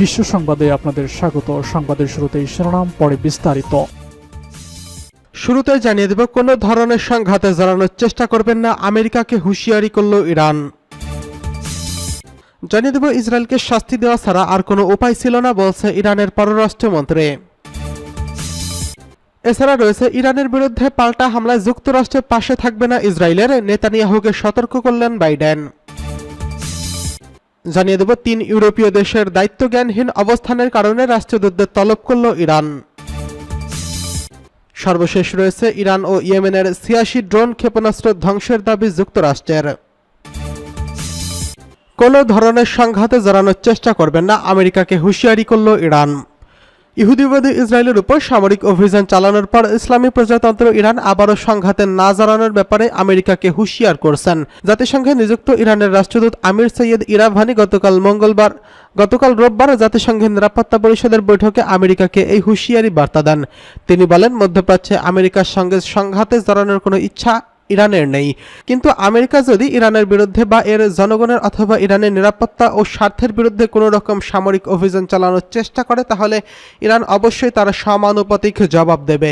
বিশ্ব সংবাদে আপনাদের স্বাগত। সংবাদের শুরুতেই শিরোনাম, পরে বিস্তারিত। শুরুতে জানিয়ে দেব, কোনো ধরনের সংঘাতে জড়ানোর চেষ্টা করবেন না আমেরিকাকে হুঁশিয়ারি করল ইরান। জানিয়ে দেব, ইসরায়েলকে শাস্তি দেওয়া ছাড়া আর কোনো উপায় ছিল না, বলছে ইরানের পররাষ্ট্রমন্ত্রী। এছাড়া রয়েছে, ইরানের বিরুদ্ধে পাল্টা হামলায় যুক্তরাষ্ট্রের পাশে থাকবে না ইসরায়েলের। নেতানিয়াহুকে সতর্ক করলেন বাইডেন। জানিয়ে দেব, তিন ইউরোপীয় দেশের দায়িত্বজ্ঞানহীন অবস্থানের কারণে রাষ্ট্রদূতদের তলব করল ইরান। সর্বশেষ রয়েছে ইরান ও ইয়েমেনের ছিয়াশি ড্রোন ক্ষেপণাস্ত্র ধ্বংসের দাবি যুক্তরাষ্ট্রের। কোনো ধরনের সংঘাতে জড়ানোর চেষ্টা করবেন না, আমেরিকাকে হুঁশিয়ারি করল ইরান। ইহুদিবাদী ইসরায়েলের উপর সামরিক অভিযান চালানোর পর ইসলামী প্রজাতন্ত্র ইরান আবারও সংঘাতে না জড়ানোর ব্যাপারে আমেরিকাকে হুঁশিয়ার করছেন। জাতিসংঘে নিযুক্ত ইরানের রাষ্ট্রদূত আমির সৈয়দ ইরাভানি গতকাল মঙ্গলবার, গতকাল রোববার জাতিসংঘের নিরাপত্তা পরিষদের বৈঠকে আমেরিকাকে এই হুঁশিয়ারি বার্তা দেন। তিনি বলেন, মধ্যপ্রাচ্যে আমেরিকার সঙ্গে সংঘাতে জড়ানোর কোনো ইচ্ছা ইরানের নেই। কিন্তু আমেরিকা যদি ইরানের বিরুদ্ধে বা এর জনগণের অথবা ইরানের নিরাপত্তা ও স্বার্থের বিরুদ্ধে কোনো রকম সামরিক অভিযান চালানোর চেষ্টা করে, তাহলে ইরান অবশ্যই তার সমানুপাতিক জবাব দেবে।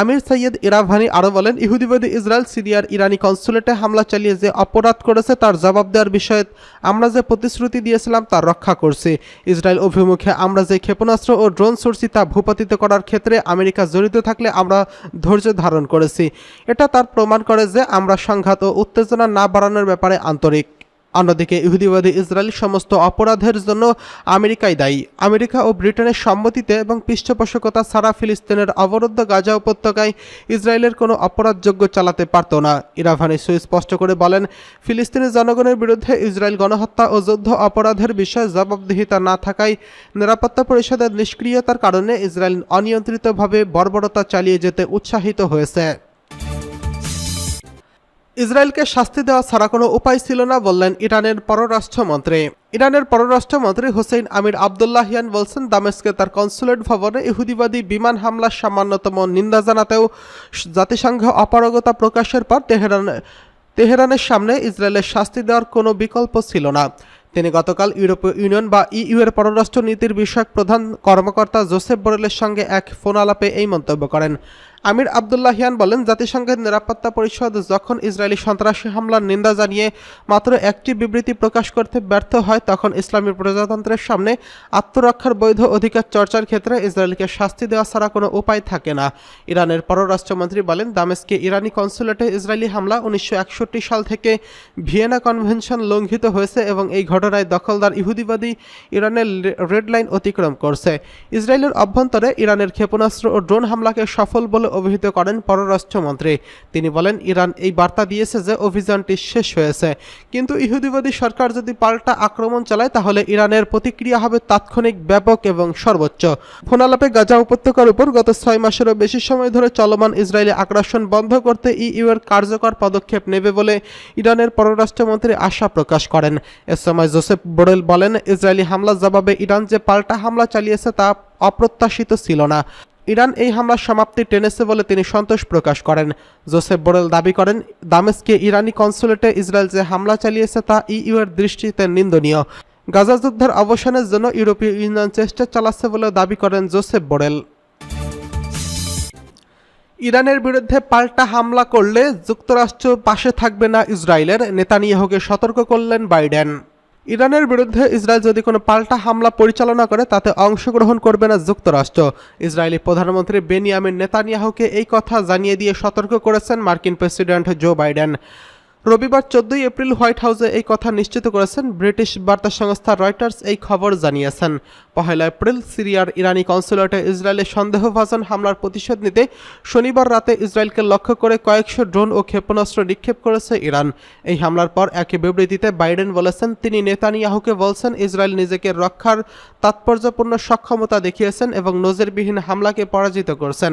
আমির সৈয়দ ইরাভানি আরও বলেন, ইহুদিবাদী ইসরায়েল সিরিয়ার ইরানি কনসুলেটে হামলা চালিয়ে যে অপরাধ করেছে তার জবাব দেওয়ার বিষয়ে আমরা যে প্রতিশ্রুতি দিয়েছিলাম তা রক্ষা করছি। ইসরায়েল অভিমুখে আমরা যে ক্ষেপণাস্ত্র ও ড্রোন ছুড়ছি তা ভূপাতিত করার ক্ষেত্রে আমেরিকা জড়িত থাকলে আমরা ধৈর্য ধারণ করেছি। এটা তার প্রমাণ করে যে আমরা সংঘাত ও উত্তেজনা না বাড়ানোর ব্যাপারে আন্তরিক। অন্যদিকে ইহুদিবাদী ইসরায়েল সমস্ত অপরাধের জন্য আমেরিকাই দায়ী। আমেরিকা ও ব্রিটেনের সম্মতিতে এবং পৃষ্ঠপোষকতা ছাড়া ফিলিস্তিনের অবরুদ্ধ গাজা উপত্যকায় ইসরায়েলের কোনো অপরাধযোগ্য চালাতে পারত না। ইরাভানি সুস্পষ্ট করে বলেন, ফিলিস্তিনি জনগণের বিরুদ্ধে ইসরায়েল গণহত্যা ও যুদ্ধ অপরাধের বিষয়ে জবাবদিহিতা না থাকায় নিরাপত্তা পরিষদের নিষ্ক্রিয়তার কারণে ইসরায়েল অনিয়ন্ত্রিতভাবে বর্বরতা চালিয়ে যেতে উৎসাহিত হয়েছে। ইসরায়েলকে শাস্তি দেওয়া ছাড়া কোনো উপায় ছিল না বললেন ইরানের পররাষ্ট্রমন্ত্রী। ইরানের পররাষ্ট্রমন্ত্রী হোসেন আমির আবদুল্লাহিয়ান বলছেন, দামেস্কে তার কনসুলেট ভবনে ইহুদিবাদী বিমান হামলার সামান্যতম নিন্দা জানাতেও জাতিসংঘ অপারগতা প্রকাশের পর তেহরান তেহরানের সামনে ইসরায়েলের শাস্তি দেওয়ার কোনো বিকল্প ছিল না। তিনি গতকাল ইউরোপীয় ইউনিয়ন বা ইইউ এর পররাষ্ট্র নীতির বিষয়ক প্রধান কর্মকর্তা জোসেফ বোরেলের সঙ্গে এক ফোন আলাপে এই মন্তব্য করেন। আমির আবদুল্লাহিয়ান বলেন, জাতিসংঘের নিরাপত্তা পরিষদ যখন ইসরায়েলি সন্ত্রাসী হামলার নিন্দা জানিয়ে মাত্র একটি বিবৃতি প্রকাশ করতে ব্যর্থ হয়, তখন ইসলামী প্রজাতন্ত্রের সামনে আত্মরক্ষার বৈধ অধিকার চর্চার ক্ষেত্রে ইসরায়েলকে শাস্তি দেওয়া ছাড়া কোনো উপায় থাকে না। ইরানের পররাষ্ট্রমন্ত্রী বলেন, দামেস্কে ইরানি কনসুলেটে ইসরায়েলি হামলা উনিশশো একষট্টি সাল থেকে ভিয়েনা কনভেনশন লঙ্ঘিত হয়েছে এবং এই ঘটনায় দখলদার ইহুদিবাদী ইরানের রেড লাইন অতিক্রম করছে। ইসরায়েলের অভ্যন্তরে ইরানের ক্ষেপণাস্ত্র ও ড্রোন হামলাকে সফল বলে অভিহিত করেন পররাষ্ট্রমন্ত্রী। তিনি বলেন, ইরান এই বার্তা দিয়েছে যে অভিযানটি শেষ হয়েছে। কিন্তু ইহুদিবাদী সরকার যদি পাল্টা আক্রমণ চালায়, তাহলে ইরানের প্রতিক্রিয়া হবে তাৎক্ষণিক, ব্যাপক এবং সর্বোচ্চ। ফোনালাপে গাজা উপত্যকার উপর গত ছয় মাসেরও বেশি সময় ধরে চলমান ইসরায়েলি আগ্রাসন বন্ধ করতে ইইউ এর কার্যকর পদক্ষেপ নেবে বলে ইরানের পররাষ্ট্রমন্ত্রী আশা প্রকাশ করেন। এ সময় জোসেফ বোরেল বলেন, ইসরায়েলি হামলার জবাবে ইরান যে পাল্টা হামলা চালিয়েছে তা অপ্রত্যাশিত ছিল না। ইরান এই হামলার সমাপ্তি টেনেছে বলে তিনি সন্তোষ প্রকাশ করেন। জোসেফ বোরেল দাবি করেন, দামেস্কে ইরানি কনসুলেটে ইসরায়েল যে হামলা চালিয়েছে তা ইইউ এর দৃষ্টিতে নিন্দনীয়। গাজা যুদ্ধের অবসানের জন্য ইউরোপীয় ইউনিয়ন চেষ্টা চালাচ্ছে বলে দাবি করেন জোসেফ বোরেল। ইরানের বিরুদ্ধে পাল্টা হামলা করলে যুক্তরাষ্ট্র পাশে থাকবে না ইসরায়েলের। নেতানিয়াহুকে সতর্ক করলেন বাইডেন। ইরানের বিরুদ্ধে ইসরায়েল যদি কোনো পাল্টা হামলা পরিচালনা করে, তাতে অংশগ্রহণ করবে না যুক্তরাষ্ট্র। ইসরায়েলি প্রধানমন্ত্রী বেনিয়ামিন নেতানিয়াহুকে এই কথা জানিয়ে দিয়ে সতর্ক করেছেন মার্কিন প্রেসিডেন্ট জো বাইডেন। রবিবার চোদ্দই এপ্রিল হোয়াইট হাউসে এই কথা নিশ্চিত করেছেন ব্রিটিশ বার্তা সংস্থা রয়টার্স, এই খবর জানিয়েছেন। পহেলা এপ্রিল সিরিয়ার ইরানি কনসুলেটে ইসরায়েলের সন্দেহভাজন হামলার প্রতিশোধ নিতে শনিবার রাতে ইসরায়েলকে লক্ষ্য করে কয়েকশো ড্রোন ও ক্ষেপণাস্ত্র নিক্ষেপ করেছে ইরান। এই হামলার পর এক বিবৃতিতে বাইডেন বলেছেন, তিনি নেতানিয়াহুকে বলছেন, ইসরায়েল নিজেকে রক্ষার তাৎপর্যপূর্ণ সক্ষমতা দেখিয়েছেন এবং নজিরবিহীন হামলাকে পরাজিত করছেন।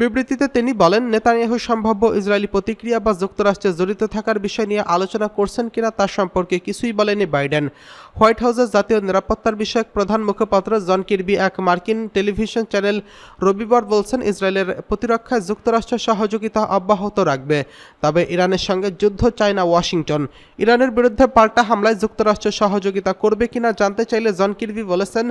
বিবৃতিতে তিনি বলেন, নেতানিয়াহু সম্ভাব্য ইসরায়েলি প্রতিক্রিয়া বা যুক্তরাষ্ট্রে জড়িত থাকার বিষয় নিয়ে আলোচনা করছেন কিনা তার সম্পর্কে কিছুই বলেনি বাইডেন। হোয়াইট হাউসের জাতীয় নিরাপত্তার বিষয়ক প্রধান মুখপাত্র জন কিরবি এক মার্কিন টেলিভিশন চ্যানেল রবিবার বলছেন, ইসরায়েলের প্রতিরক্ষায় যুক্তরাষ্ট্র সহযোগিতা অব্যাহত রাখবে। তবে ইরানের সঙ্গে যুদ্ধ চায় না ওয়াশিংটন। ইরানের বিরুদ্ধে পাল্টা হামলায় যুক্তরাষ্ট্র সহযোগিতা করবে কিনা জানতে চাইলে জন কিরবি বলেছেন,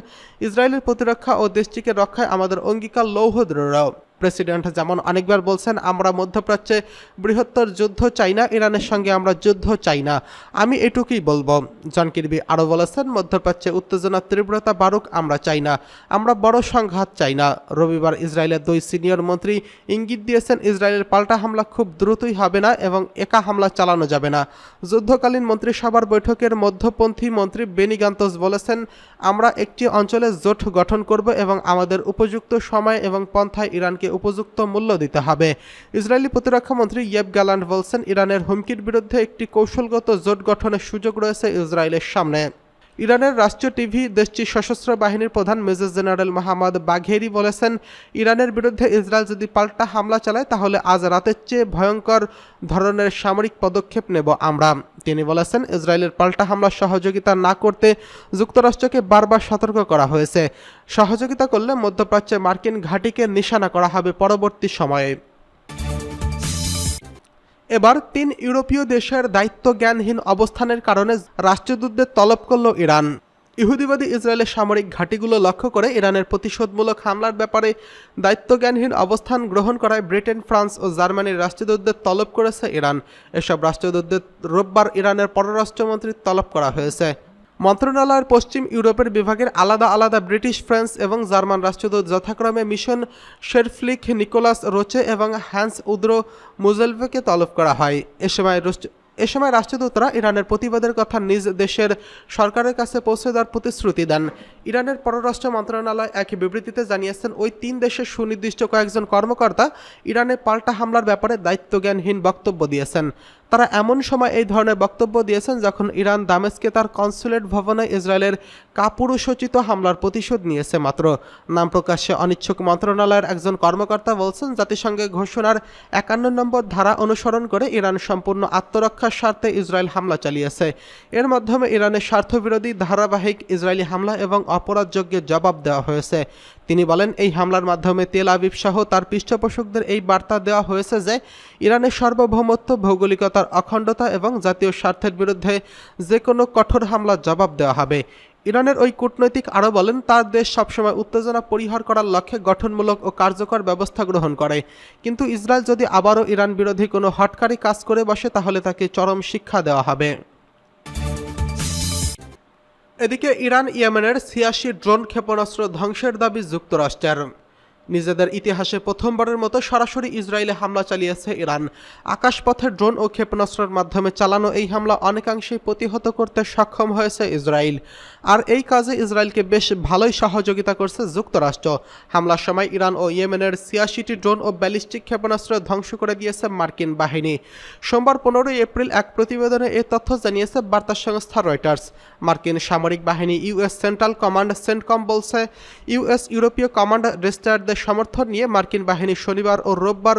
ইসরায়েলের প্রতিরক্ষা ও দেশটিকে রক্ষায় আমাদের অঙ্গীকার লৌহ দৃঢ়। প্রেসিডেন্ট যেমন অনেকবার বলছেন, আমরা মধ্যপ্রাচ্যে বৃহত্তর যুদ্ধ চাই না, ইরানের সঙ্গে আমরা যুদ্ধ চাই না। আমি এটুকুই বলব, জন কিরবি আরও বলেছেন, মধ্যপ্রাচ্যে উত্তেজনার তীব্রতা বাড়ুক, আমরা চাই না। আমরা বড় সংঘাত চাই না। রবিবার ইসরায়েলের দুই সিনিয়র মন্ত্রী ইঙ্গিত দিয়েছেন, ইসরায়েলের পাল্টা হামলা খুব দ্রুতই হবে না এবং একা হামলা চালানো যাবে না। যুদ্ধকালীন মন্ত্রিসভার বৈঠকের মধ্যপন্থী মন্ত্রী বেনি গান্তোস বলেছেন, আমরা একটি অঞ্চলে জোট গঠন করব এবং আমাদের উপযুক্ত সময় এবং পন্থায় ইরানকে উপযুক্ত মূল্য দিতে হবে। ইসরায়েলি প্রতিরক্ষামন্ত্রী ইয়েব গ্যালান্ড বলছেন, ইরানের হুমকির বিরুদ্ধে একটি কৌশলগত জোট গঠনের সুযোগ রয়েছে ইসরায়েলের সামনে। ইরানের রাষ্ট্রীয় টিভি দেশটির সশস্ত্র বাহিনীর প্রধান মেজর জেনারেল মোহাম্মদ বাঘেরি বলেছেন, ইরানের বিরুদ্ধে ইসরায়েল যদি পাল্টা হামলা চালায়, তাহলে আজ রাতের চেয়ে ভয়ঙ্কর ধরনের সামরিক পদক্ষেপ নেব আমরা। তিনি বলেছেন, ইসরায়েলের পাল্টা হামলা সহযোগিতা না করতে যুক্তরাষ্ট্রকে বারবার সতর্ক করা হয়েছে। সহযোগিতা করলে মধ্যপ্রাচ্যে মার্কিন ঘাঁটিকে নিশানা করা হবে পরবর্তী সময়ে। এবার তিন ইউরোপীয় দেশের দায়িত্ব জ্ঞানহীন অবস্থানের কারণে রাষ্ট্রদূতদের তলব করল ইরান। ইহুদিবাদী ইসরায়েলের সামরিক ঘাঁটিগুলো লক্ষ্য করে ইরানের প্রতিশোধমূলক হামলার ব্যাপারে দায়িত্বজ্ঞানহীন অবস্থান গ্রহণ করায় ব্রিটেন, ফ্রান্স ও জার্মানির রাষ্ট্রদূতদের তলব করেছে ইরান। এসব রাষ্ট্রদূতদের রোববার ইরানের পররাষ্ট্রমন্ত্রীর তলব করা হয়েছে। মন্ত্রণালয়ের পশ্চিম ইউরোপের বিভাগের আলাদা আলাদা ব্রিটিশ, ফ্রান্স এবং জার্মান রাষ্ট্রদূত যথাক্রমে মিশন শেরফ্লিক নিকোলাস রোচে এবং হ্যান্স উদ্রো মুজেলভেকে তলব করা হয়। এ সময় এ সময় রাষ্ট্রদূতরা ইরানের প্রতিবাদের কথা নিজ দেশের সরকারের কাছে পৌঁছে দেওয়ার প্রতিশ্রুতি দেন। ইরানের পররাষ্ট্র মন্ত্রণালয় এক বিবৃতিতে জানিয়েছেন, ওই তিন দেশের সুনির্দিষ্ট কয়েকজন কর্মকর্তা ইরানে পাল্টা হামলার ব্যাপারে দায়িত্বজ্ঞানহীন বক্তব্য দিয়েছেন। তারা এমন সময় এই ধরনের বক্তব্য দিয়েছেন যখন ইরান দামেস্কে তার কনসুলেট ভবনে ইসরায়েলের কাপুরুষোচিত হামলার প্রতিশোধ নিয়েছে মাত্র। নাম প্রকাশ্যে অনিচ্ছুক মন্ত্রণালয়ের একজন কর্মকর্তা বলছেন, জাতিসংঘের ঘোষণার একান্ন নম্বর ধারা অনুসরণ করে ইরান সম্পূর্ণ আত্মরক্ষার স্বার্থে ইসরায়েল হামলা চালিয়েছে। এর মাধ্যমে ইরানের স্বার্থবিরোধী ধারাবাহিক ইসরায়েলি হামলা এবং অপরাধযোগ্য জবাব দেওয়া হয়েছে। তিনি বলেন, এই হামলার মাধ্যমে তেল আবিব সহ তার পৃষ্ঠপোষকদের এই বার্তা দেওয়া হয়েছে যে, ইরানের সার্বভৌমত্ব, ভৌগোলিকতার অখণ্ডতা এবং জাতীয় স্বার্থের বিরুদ্ধে যে কোনো কঠোর হামলার জবাব দেওয়া হবে। ইরানের ওই কূটনৈতিক আরও বলেন, তার দেশ সবসময় উত্তেজনা পরিহার করার লক্ষ্যে গঠনমূলক ও কার্যকর ব্যবস্থা গ্রহণ করে। কিন্তু ইসরায়েল যদি আবারও ইরান বিরোধী কোনো হটকারী কাজ করে বসে, তাহলে তাকে চরম শিক্ষা দেওয়া হবে। এদিকে ইরান ইয়েমেনের ছিয়াশি ড্রোন ক্ষেপণাস্ত্র ধ্বংসের দাবি যুক্তরাষ্ট্রের। নিজেদের ইতিহাসে প্রথমবারের মতো সরাসরি ইসরায়েলে হামলা চালিয়েছে ইরান। আকাশপথে ড্রোন ও ক্ষেপণাস্ত্রের মাধ্যমে চালানো এই হামলা অনেকাংশেই প্রতিহত করতে সক্ষম হয়েছে ইসরায়েল। আর এই কাজে ইসরায়েলকে বেশ ভালোই সহযোগিতা করছে যুক্তরাষ্ট্র। হামলার সময় ইরান ও ইয়েমেনের ছিয়াশিটি ড্রোন ও ব্যালিস্টিক ক্ষেপণাস্ত্র ধ্বংস করে দিয়েছে মার্কিন বাহিনী। সোমবার পনেরোই এপ্রিল এক প্রতিবেদনে এ তথ্য জানিয়েছে বার্তা সংস্থা রয়টার্স। মার্কিন সামরিক বাহিনী ইউএস সেন্ট্রাল কমান্ড সেন্টকম বলছে, ইউএস ইউরোপীয় কমান্ড রেজিস্টারদের সমর্থন নিয়ে মার্কিন বাহিনী শনিবার ও রোববার